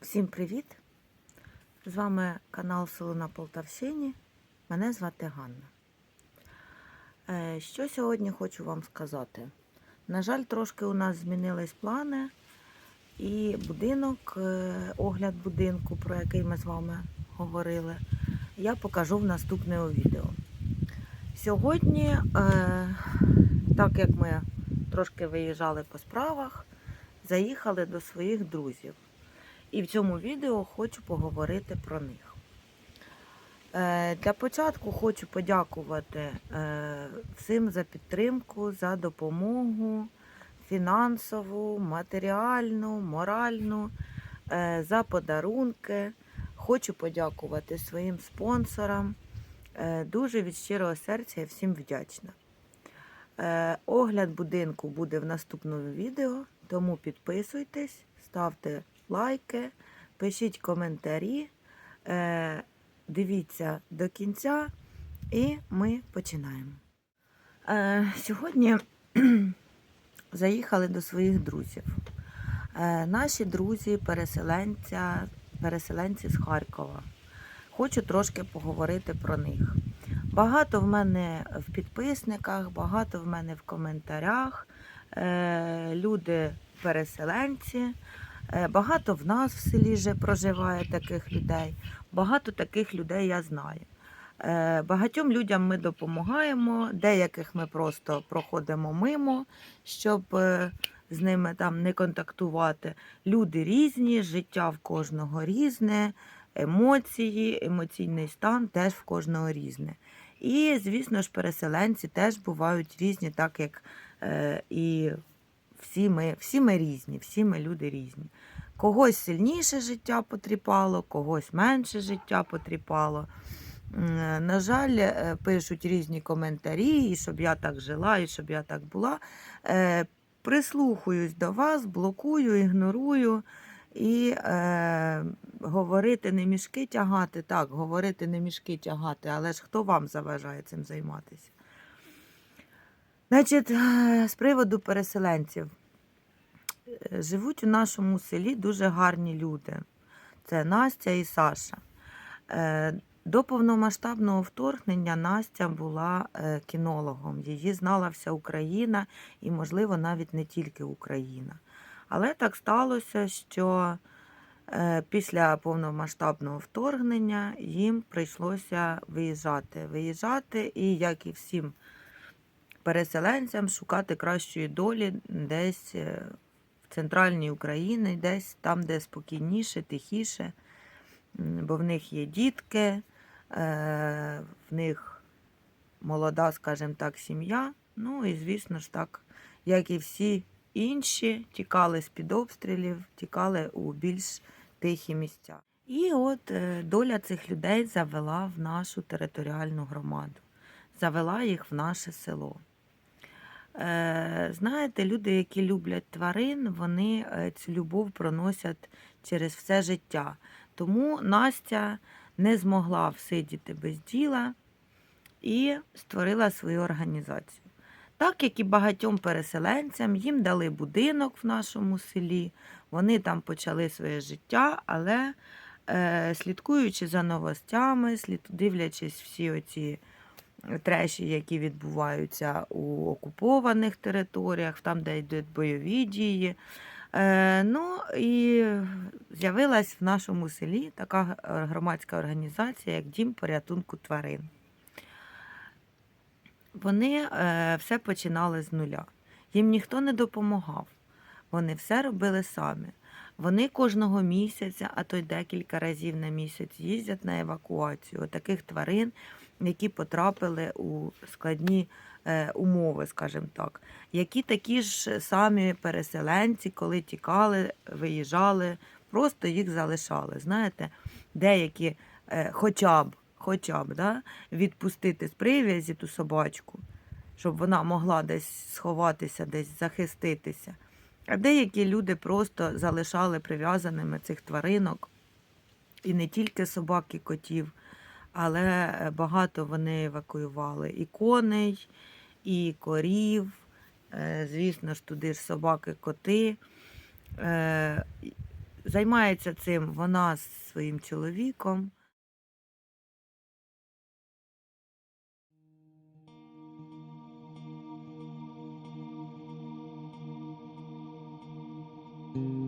Всім привіт! З вами канал Село на Полтавщині. Мене звати Ганна. Е, Що сьогодні хочу вам сказати? На жаль, трошки у нас змінились плани, і будинок, е, огляд будинку, про який ми з вами говорили, я покажу в наступному відео. Сьогодні, е, так як ми трошки виїжджали по справах, заїхали до своїх друзів. І в цьому відео хочу поговорити про них. Е, Для початку хочу подякувати е, всім за підтримку, за допомогу фінансову, матеріальну, моральну, е, за подарунки. Хочу подякувати своїм спонсорам. Дуже від щирого серця я всім вдячна. Огляд будинку буде в наступному відео, тому підписуйтесь, ставте лайки, пишіть коментарі, е, дивіться до кінця, і ми починаємо. Е, Сьогодні заїхали до своїх друзів. Е, Наші друзі, переселенця, переселенці з Харкова. Хочу трошки поговорити про них. Багато в мене в підписниках, багато в мене в коментарях. Люди переселенці. Е, Багато в нас в селі вже проживає таких людей. Багато таких людей я знаю. Е, Багатьом людям ми допомагаємо, деяких ми просто проходимо мимо, щоб е, з ними там не контактувати. Люди різні, життя в кожного різне, емоції, емоційний стан теж в кожного різне. І, звісно ж, переселенці теж бувають різні, так як е, і всі ми, всі ми різні, всі ми люди різні. Когось сильніше життя потріпало, когось менше життя потріпало. На жаль, е, пишуть різні коментарі, і щоб я так жила, і щоб я так була. Е, Прислухаюсь до вас, блокую, ігнорую. І е, говорити не мішки тягати, так, говорити не мішки тягати, але ж хто вам заважає цим займатися? Значить, е, з приводу переселенців. Е, Живуть у нашому селі дуже гарні люди. Це Настя і Саша. Е, До повномасштабного вторгнення Настя була кінологом. Її знала вся Україна і, можливо, навіть не тільки Україна. Але так сталося, що після повномасштабного вторгнення їм прийшлося виїжджати. Виїжджати і, як і всім переселенцям, шукати кращої долі десь е, в центральній Україні, десь там, де спокійніше, тихіше, бо в них є дітки, е, в них молода, скажімо так, сім'я. Ну і, звісно ж, так, як і всі інші, тікали з-під обстрілів, тікали у більш тихі місця. І от е, доля цих людей завела в нашу територіальну громаду, завела їх в наше село. Е, Знаєте, люди, які люблять тварин, вони е, цю любов проносять через все життя. Тому Настя не змогла всидіти без діла і створила свою організацію. Так як і багатьом переселенцям, їм дали будинок в нашому селі, вони там почали своє життя, але е, слідкуючи за новостями, дивлячись всі оці треші, які відбуваються у окупованих територіях, там, де йдуть бойові дії. Е, ну і з'явилась в нашому селі така громадська організація, як Дім порятунку тварин. Вони е, все починали з нуля. Їм ніхто не допомагав. Вони все робили самі. Вони кожного місяця, а то й декілька разів на місяць їздять на евакуацію таких тварин, які потрапили у складні е, умови, скажімо так, які такі ж самі переселенці, коли тікали, виїжджали, просто їх залишали. Знаєте, деякі е, хоча б, хоча б да, відпустити з прив'язі ту собачку, щоб вона могла десь сховатися, десь захиститися. А деякі люди просто залишали прив'язаними цих тваринок, і не тільки собак і котів, але е, багато вони евакуювали і коней, і корів, е, звісно ж, туди ж собаки, коти. Е, Займається цим вона з своїм чоловіком. Зараз, уже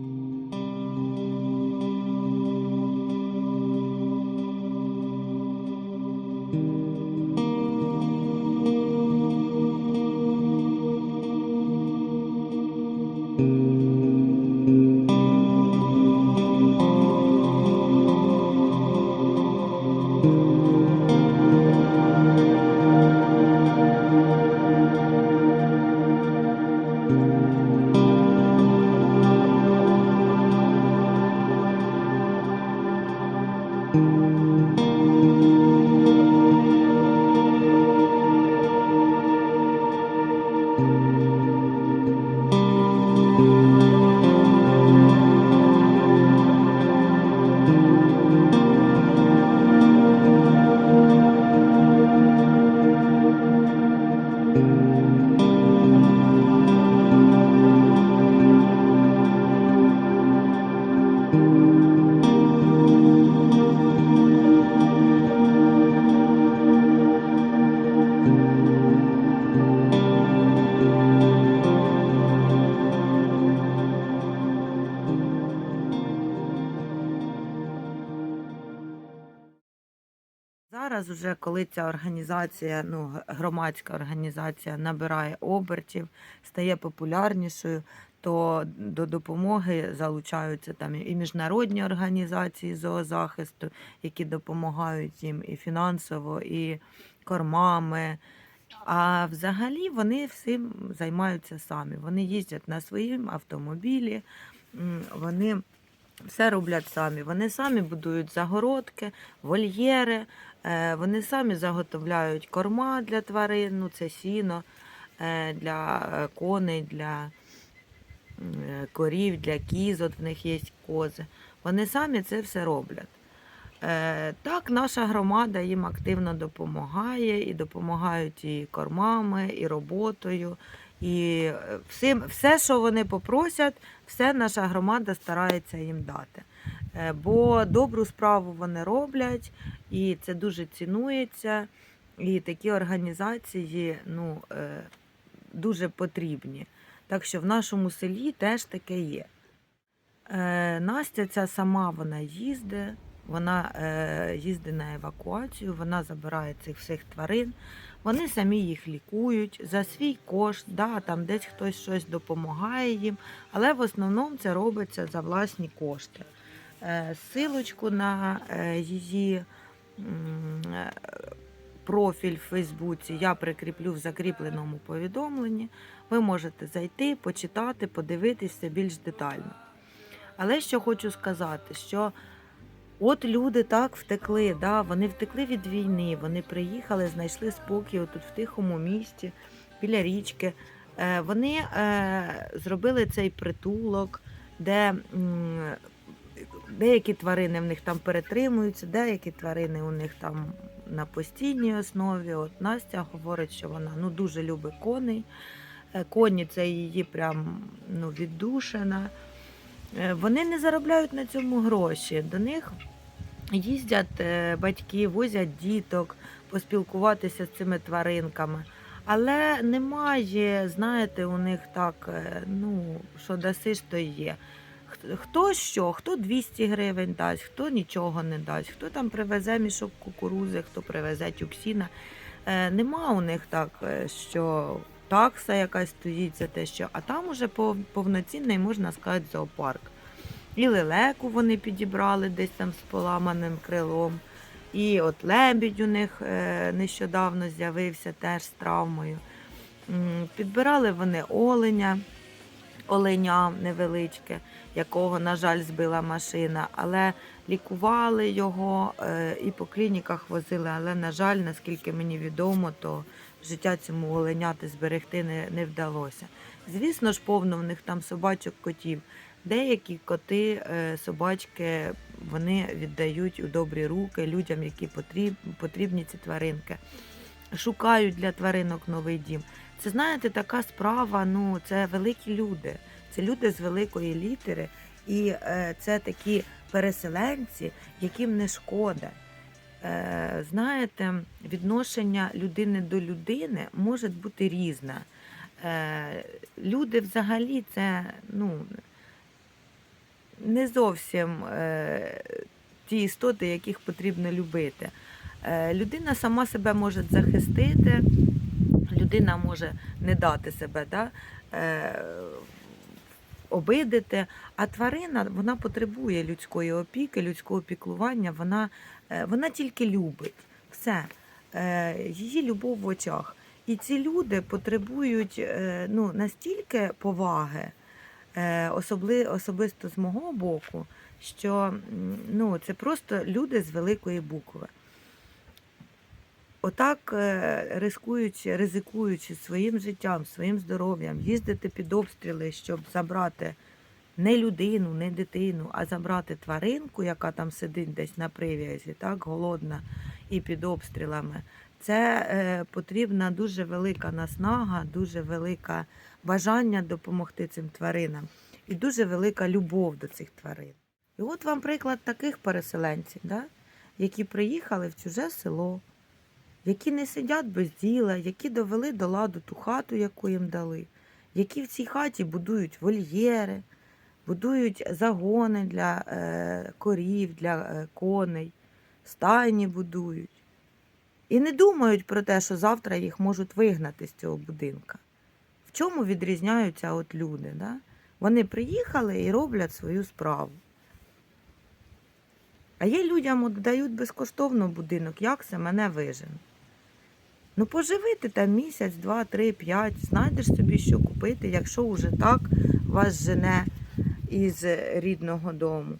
коли ця організація, ну, громадська організація набирає обертів, стає популярнішою, то до допомоги залучаються там і міжнародні організації зоозахисту, які допомагають їм і фінансово, і кормами. А взагалі вони всім займаються самі. Вони їздять на своїм автомобілі, вони все роблять самі. Вони самі будують загородки, вольєри, вони самі заготовляють корма для тварин, ну це сіно е, для е, коней, для е, корів, для кіз, от в них є кози. Вони самі це все роблять. Е, Так, наша громада їм активно допомагає, і допомагають і кормами, і роботою. І е, всім, все, що вони попросять, все наша громада старається їм дати. Е, Бо добру справу вони роблять, і це дуже цінується. І такі організації ну, е, дуже потрібні. Так що в нашому селі теж таке є. Е, Настя ця сама вона їздить, вона їздить на евакуацію, вона забирає цих всіх тварин. Вони самі їх лікують за свій кошт, да, там десь хтось щось допомагає їм, але в основному це робиться за власні кошти. Е, Силочку на е, її е, профіль в Фейсбуці я прикріплю в закріпленому повідомленні. Ви можете зайти, почитати, подивитися більш детально. Але що хочу сказати, що от люди так втекли, да, вони втекли від війни, вони приїхали, знайшли спокій тут в тихому місті, біля річки. Вони зробили цей притулок, де деякі тварини в них там перетримуються, деякі тварини у них там на постійній основі. От Настя говорить, що вона ну, дуже любить коней. Е, Коні це її прям ну, віддушина. Е, Вони не заробляють на цьому гроші. До них їздять е, батьки, возять діток поспілкуватися з цими тваринками. Але немає, знаєте, у них так, ну, що дасиш, то є. Хто що, хто 200 гривень дасть, хто нічого не дасть, хто там привезе мішок кукурузи, хто привезе тюксіна. Е, нема у них так, е, що такса якась стоїть за те, що, а там уже повноцінний, можна сказати, зоопарк. І лелеку вони підібрали десь там з поламаним крилом. І от лебідь у них е, нещодавно з'явився теж з травмою. Підбирали вони оленя, оленя невеличке, якого, на жаль, збила машина, але лікували його е, і по клініках возили. Але, на жаль, наскільки мені відомо, то життя цьому оленяти зберегти не, не вдалося. Звісно ж, повно в них там собачок котів. Деякі коти, е, собачки вони віддають у добрі руки людям, які потріб, потрібні ці тваринки. Шукають для тваринок новий дім. Це знаєте, така справа. Ну це великі люди. Це люди з великої літери, І е, це такі переселенці, яким не шкода. Е, знаєте, відношення людини до людини може бути різне. Е, люди взагалі це ну, не зовсім е, ті істоти, яких потрібно любити. Е, людина сама себе може захистити, людина може не дати себе, да, е, обидити. А тварина вона потребує людської опіки, людського піклування, вона, е, вона тільки любить. Все. Е, Її любов в очах. І ці люди потребують е, ну, настільки поваги, е, особли, особисто з мого боку, що ну, це просто люди з великої букви. Отак, е, рискуючи, ризикуючи своїм життям, своїм здоров'ям, їздити під обстріли, щоб забрати не людину, не дитину, а забрати тваринку, яка там сидить десь на прив'язі, так, голодна і під обстрілами. Це е, потрібна дуже велика наснага, дуже велике бажання допомогти цим тваринам і дуже велика любов до цих тварин. І от вам приклад таких переселенців, да? які приїхали в чуже село, які не сидять без діла, які довели до ладу ту хату, яку їм дали, які в цій хаті будують вольєри, будують загони для е, корів, для е, коней, стайні будують. І не думають про те, що завтра їх можуть вигнати з цього будинка. В чому відрізняються от люди? Да? Вони приїхали і роблять свою справу. А є людям дають безкоштовно будинок, як це мене вижене. Ну, поживи ти там місяць, два, три, п'ять, знайдеш собі, що купити, якщо вже так вас жене із рідного дому.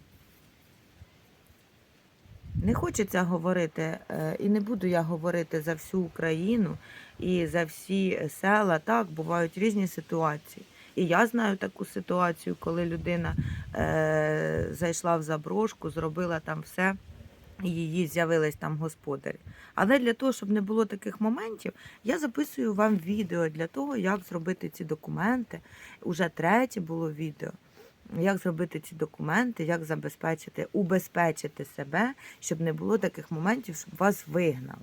Не хочеться говорити, е, і не буду я говорити за всю Україну і за всі села. Так, бувають різні ситуації. І я знаю таку ситуацію, коли людина е, зайшла в заброшку, зробила там все, і її з'явились там господарі. Але для того, щоб не було таких моментів, я записую вам відео для того, як зробити ці документи. Уже третє було відео. Як зробити ці документи, як забезпечити, убезпечити себе, щоб не було таких моментів, щоб вас вигнали.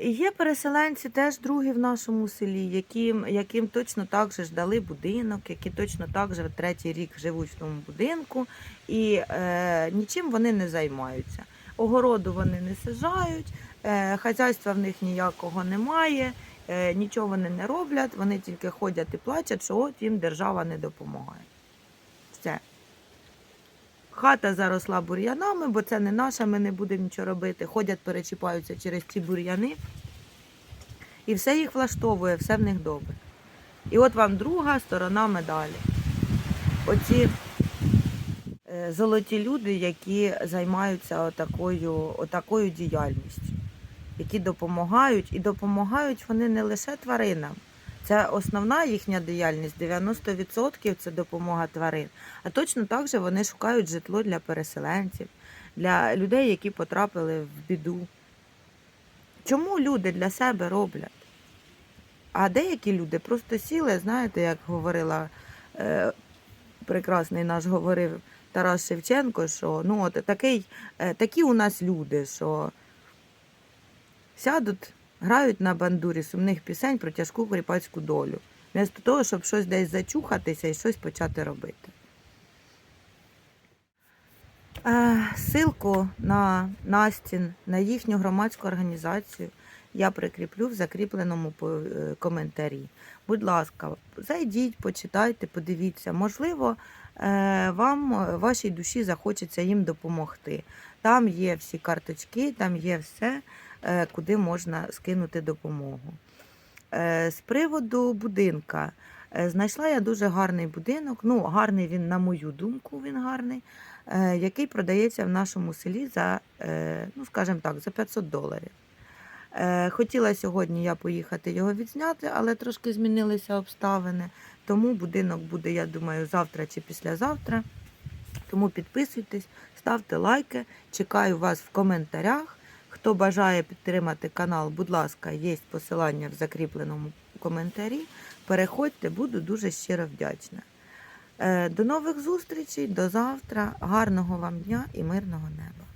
І є переселенці теж другі в нашому селі, яким, яким точно так же ж дали будинок, які точно так же третій рік живуть в тому будинку, і е, нічим вони не займаються. Огороду вони не сажають, е, хазяйства в них ніякого немає, е, нічого вони не роблять, вони тільки ходять і плачуть, що от їм держава не допомагає. Хата заросла бур'янами, бо це не наша, ми не будемо нічого робити. Ходять, перечіпаються через ці бур'яни. І все їх влаштовує, все в них добре. І от вам друга сторона медалі. Оці е, золоті люди, які займаються отакою, отакою діяльністю, які допомагають, і допомагають вони не лише тваринам. Це основна їхня діяльність, 90% це допомога тварин. А точно так же вони шукають житло для переселенців, для людей, які потрапили в біду. Чому люди для себе роблять? А деякі люди просто сіли, знаєте, як говорила е, прекрасний наш говорив Тарас Шевченко, що ну, от такий, е, такі у нас люди, що сядуть, грають на бандурі сумних пісень про тяжку кріпацьку долю. Вместо того, щоб щось десь зачухатися і щось почати робити. Е, Силку на Настін, на їхню громадську організацію я прикріплю в закріпленому е, коментарі. Будь ласка, зайдіть, почитайте, подивіться. Можливо, е, вам, вашій душі захочеться їм допомогти. Там є всі карточки, там є все, куди можна скинути допомогу. Е, З приводу будинка. Е, Знайшла я дуже гарний будинок. Ну, гарний він, на мою думку, він гарний, е, який продається в нашому селі за, е, ну, скажімо так, за 500 доларів. Е, Хотіла сьогодні я поїхати його відзняти, але трошки змінилися обставини. Тому будинок буде, я думаю, завтра чи післязавтра. Тому підписуйтесь, ставте лайки. Чекаю вас в коментарях. Хто бажає підтримати канал, будь ласка, є посилання в закріпленому коментарі. Переходьте, буду дуже щиро вдячна. Е, До нових зустрічей, до завтра. Гарного вам дня і мирного неба.